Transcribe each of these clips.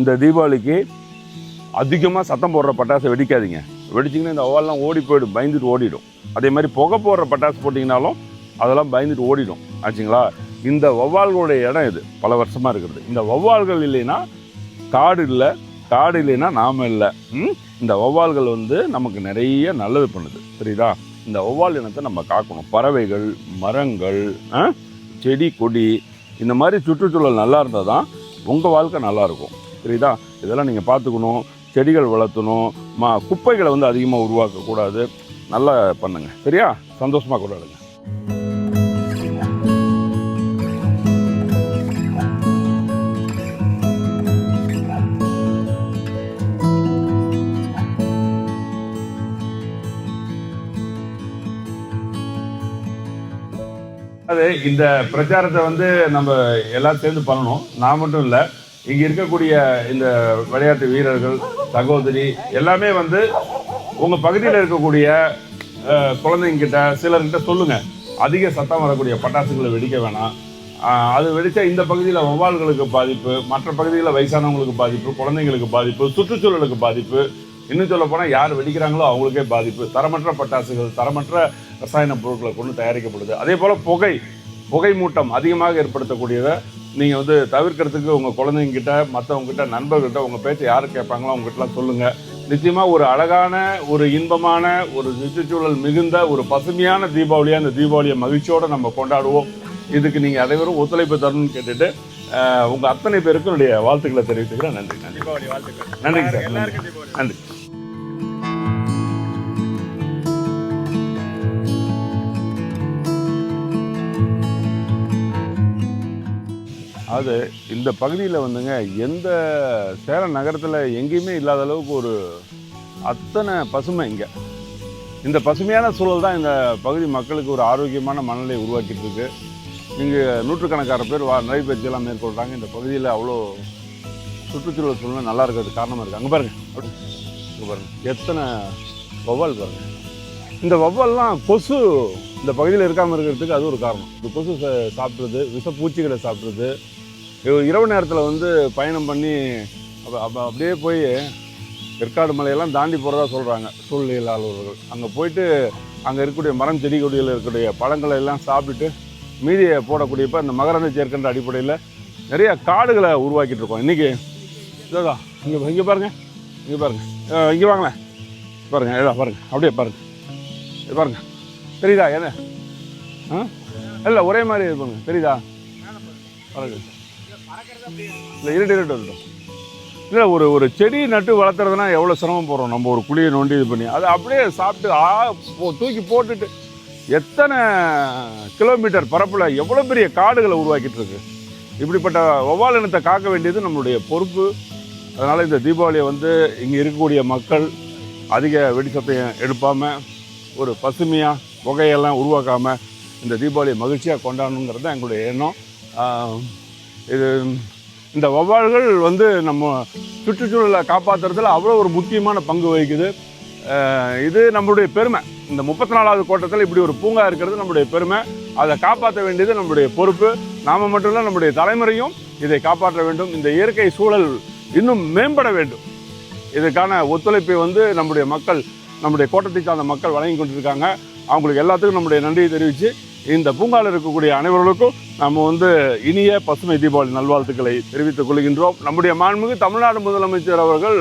இந்த தீபாவளிக்கு அதிகமாக சத்தம் போடுற பட்டாசை வெடிக்காதீங்க. வெடிச்சிங்கன்னா இந்த ஒவ்வால்லாம் ஓடி போயிடும் பயந்துட்டு ஓடிடும். அதே மாதிரி புகை போடுற பட்டாசு போட்டிங்கனாலும் அதெல்லாம் பயந்துட்டு ஓடிடும். ஆச்சுங்களா? இந்த வௌவால்களுடைய இடம் இது. பல வருஷமாக இருக்கிறது. இந்த வௌவால்கள் இல்லைன்னா காடு இல்லை. காடு இல்லைன்னா நாம இல்லை. இந்த வௌவால்கள் வந்து நமக்கு நிறைய நல்லது பண்ணுது. புரியுதா? இந்த வௌவால் இனத்தை நம்ம காக்கணும். பறவைகள் மரங்கள் செடி கொடி இந்த மாதிரி சுற்றுச்சூழல் நல்லா இருந்தால் தான் உங்கள் வாழ்க்கை நல்லாயிருக்கும் இருக்கும் இதெல்லாம் நீங்கள் பார்த்துக்கணும். செடிகள் வளர்த்தணும். மா குப்பைகளை வந்து அதிகமாக உருவாக்கக்கூடாது. நல்லா பண்ணுங்க. சரியா? சந்தோஷமாக கொண்டாடுங்க. அது இந்த பிரச்சாரத்தை வந்து நம்ம எல்லாம் சேர்ந்து பண்ணணும். நான் மட்டும் இல்லை. இங்கே இருக்கக்கூடிய இந்த விளையாட்டு வீரர்கள் சகோதரி எல்லாமே வந்து உங்கள் பகுதியில் இருக்கக்கூடிய குழந்தைங்க குழந்தைங்கிட்ட சிலர்கிட்ட சொல்லுங்கள் அதிக சத்தம் வரக்கூடிய பட்டாசுகளை வெடிக்க வேணாம். அது வெடித்தா இந்த பகுதியில் வௌவால்களுக்கு பாதிப்பு மற்ற பகுதியில் வயசானவங்களுக்கு பாதிப்பு குழந்தைங்களுக்கு பாதிப்பு சுற்றுச்சூழலுக்கு பாதிப்பு. இன்னும் சொல்ல போனால் யார் வெடிக்கிறாங்களோ அவங்களுக்கே பாதிப்பு. தரமற்ற பட்டாசுகள் தரமற்ற ரசாயன பொருட்களை கொண்டு தயாரிக்கப்படுது. அதே போல் புகை புகை மூட்டம் அதிகமாக ஏற்படுத்தக்கூடியதை நீங்கள் வந்து தவிர்க்கிறதுக்கு உங்கள் குழந்தைங்கிட்ட மற்றவங்ககிட்ட நண்பர்கிட்ட உங்கள் பேச்சை யார் கேட்பாங்களோ அவங்ககிட்டலாம் சொல்லுங்கள் நிச்சயமாக ஒரு அழகான ஒரு இன்பமான ஒரு சுற்றுச்சூழல் மிகுந்த ஒரு பசுமையான தீபாவளியாக இந்த தீபாவளியை மகிழ்ச்சியோடு நம்ம கொண்டாடுவோம். இதுக்கு நீங்கள் அனைவரும் ஒத்துழைப்பு தரணும்னு கேட்டுட்டு அஹ், உங்க அத்தனை பேருக்கும் என்னுடைய வாழ்த்துக்களை தெரிவித்துக்கிறேன். நன்றி நன்றி. நன்றிங்க சார். நன்றி. அது இந்த பகுதியில் வந்துங்க எந்த சேலம் நகரத்தில் எங்கேயுமே இல்லாத அளவுக்கு ஒரு அத்தனை பசுமை இங்கே. இந்த பசுமையான சூழல் தான் இந்த பகுதி மக்களுக்கு ஒரு ஆரோக்கியமான மனநிலையை உருவாக்கிட்டு இருக்கு இங்கே நூற்றுக்கணக்கான பேர் வா நடைபயிற்சியெல்லாம் மேற்கொள்கிறாங்க இந்த பகுதியில் அவ்வளோ சுற்றுச்சூழல் சூழ்நிலை நல்லா இருக்கிறது காரணமாக இருக்குது அங்கே பாருங்க. அப்படி. பாருங்க. எத்தனை வௌவால் பாருங்க. இந்த வௌவால்லாம் கொசு இந்த பகுதியில் இருக்காமல் இருக்கிறதுக்கு அது ஒரு காரணம். இந்த கொசு சாப்பிட்றது விஷப்பூச்சிகளை சாப்பிட்றது இரவு நேரத்தில் வந்து பயணம் பண்ணி அப்போ அப்போ அப்படியே போய் ஏற்காடு மலையெல்லாம் தாண்டி போகிறதா சொல்கிறாங்க சூழ்நிலை அலுவலர்கள் அங்கே போயிட்டு அங்கே இருக்கக்கூடிய மரம் செடி கொடியில் இருக்கக்கூடிய பழங்களை எல்லாம் சாப்பிட்டுட்டு மீதியை போடக்கூடியப்ப இந்த மகரந்த சேர்க்கின்ற அடிப்படையில் நிறைய காடுகளை உருவாக்கிட்டு இருக்கோம். இன்றைக்கி இங்கே இங்கே பாருங்கள் இங்கே பாருங்கள் இங்கே வாங்களேன். பாருங்கள் இதா பாருங்கள் அப்படியே பாருங்கள் பாருங்கள் பாருங்க. தெரியுதா என்ன? ஆ? இல்லை ஒரே மாதிரி இருப்பாங்க தெரியுதா பாருங்கள் இல்லை இருட்டு இருட்டு வந்துடும் இல்லை ஒரு ஒரு செடி நட்டு வளர்த்துறதுனா எவ்வளோ சிரமம் போடுறோம்? நம்ம ஒரு குழியை நோண்டி இது பண்ணி. அதை அப்படியே சாப்பிட்டு ஆ தூக்கி போட்டுட்டு எத்தனை கிலோமீட்டர் பரப்பில் எவ்வளோ பெரிய காடுகளை உருவாக்கிட்டு இருக்கு? இப்படிப்பட்ட ஒவ்வாலினத்தை இனத்தை காக்க வேண்டியது நம்மளுடைய பொறுப்பு. அதனால் இந்த தீபாவளியை வந்து இங்கே இருக்கக்கூடிய மக்கள் அதிக வெடி சத்தம் ஒரு பசுமையாக புகையெல்லாம் உருவாக்காமல் இந்த தீபாவளியை மகிழ்ச்சியாக கொண்டாடணுங்கிறது தான் எங்களுடைய எண்ணம். இது இந்த வௌவால்கள் வந்து நம்ம சுற்றுச்சூழலை காப்பாற்றுறதுல அவ்வளோ ஒரு முக்கியமான பங்கு வகிக்குது. இது நம்மளுடைய பெருமை. இந்த முப்பத்தி நாலாவது கோட்டத்தில் இப்படி ஒரு பூங்கா இருக்கிறது நம்மளுடைய பெருமை. அதை காப்பாற்ற வேண்டியது நம்மளுடைய பொறுப்பு. நாம மட்டும் இல்லை நம்முடைய தலைமுறையும் இதை காப்பாற்ற வேண்டும். இந்த இயற்கை சூழல் இன்னும் மேம்பட வேண்டும். இதுக்கான ஒத்துழைப்பை வந்து நம்முடைய மக்கள் நம்முடைய கோட்டத்தை சார்ந்த மக்கள் வழங்கி கொண்டிருக்காங்க. அவங்களுக்கு எல்லாத்துக்கும் நம்முடைய நன்றியை தெரிவித்து இந்த பூங்காவில் இருக்கக்கூடிய அனைவர்களுக்கும் நம்ம வந்து இனிய பசுமை தீபாவளி நல்வாழ்த்துக்களை தெரிவித்துக் கொள்கின்றோம். நம்முடைய மாண்புமிகு தமிழ்நாடு முதலமைச்சர் அவர்கள்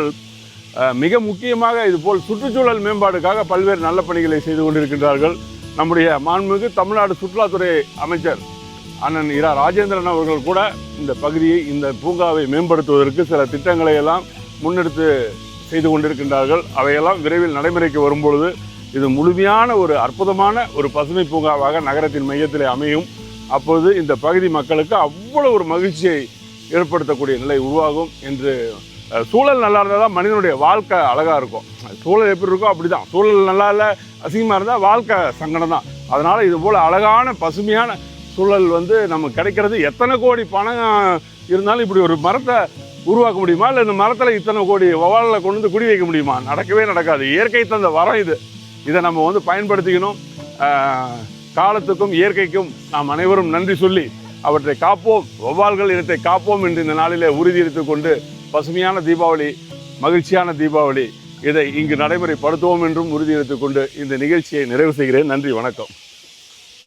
மிக முக்கியமாக இதுபோல் சுற்றுச்சூழல் மேம்பாடுக்காக பல்வேறு நல்ல பணிகளை செய்து கொண்டிருக்கின்றார்கள். நம்முடைய மாண்புமிகு தமிழ்நாடு சுற்றுலாத்துறை அமைச்சர் அண்ணன் இரா ராஜேந்திரன் அவர்கள் கூட இந்த பகுதியை இந்த பூங்காவை மேம்படுத்துவதற்கு சில திட்டங்களை எல்லாம் முன்னெடுத்து செய்து கொண்டிருக்கின்றார்கள். அவையெல்லாம் விரைவில் நடைமுறைக்கு வரும்பொழுது இது முழுமையான ஒரு அற்புதமான ஒரு பசுமை பூங்காவாக நகரத்தின் மையத்தில் அமையும். அப்போது இந்த பகுதி மக்களுக்கு அவ்வளோ ஒரு மகிழ்ச்சியை ஏற்படுத்தக்கூடிய நிலை உருவாகும் என்று சூழல் நல்லா இருந்தால் தான் மனிதனுடைய வாழ்க்கை அழகாக இருக்கும். சூழல் எப்படி இருக்கோ அப்படி தான் சூழல் நல்லா இல்லை அசிங்கமாக இருந்தால் வாழ்க்கை சங்கடம் தான். அதனால் இது போல் அழகான பசுமையான சூழல் வந்து நமக்கு கிடைக்கிறது. எத்தனை கோடி பணம் இருந்தாலும் இப்படி ஒரு மரத்தை உருவாக்க முடியுமா? இல்லை இந்த மரத்தில் இத்தனை கோடி வவாலில் கொண்டு வந்து குடி வைக்க முடியுமா? நடக்கவே நடக்காது. இயற்கை தந்த வரம் இது. இதை நம்ம வந்து பயன்படுத்திக்கணும். காலத்துக்கும் இயற்கைக்கும் நாம் அனைவரும் நன்றி சொல்லி அவற்றை காப்போம். வௌவால்கள் இனத்தை காப்போம் என்று இந்த நாளிலே உறுதி எடுத்துக்கொண்டு பசுமையான தீபாவளி மகிழ்ச்சியான தீபாவளி இதை இங்கு நடைமுறைப்படுத்துவோம் என்றும் உறுதியெடுத்துக் கொண்டு இந்த நிகழ்ச்சியை நிறைவு செய்கிறேன். நன்றி வணக்கம்.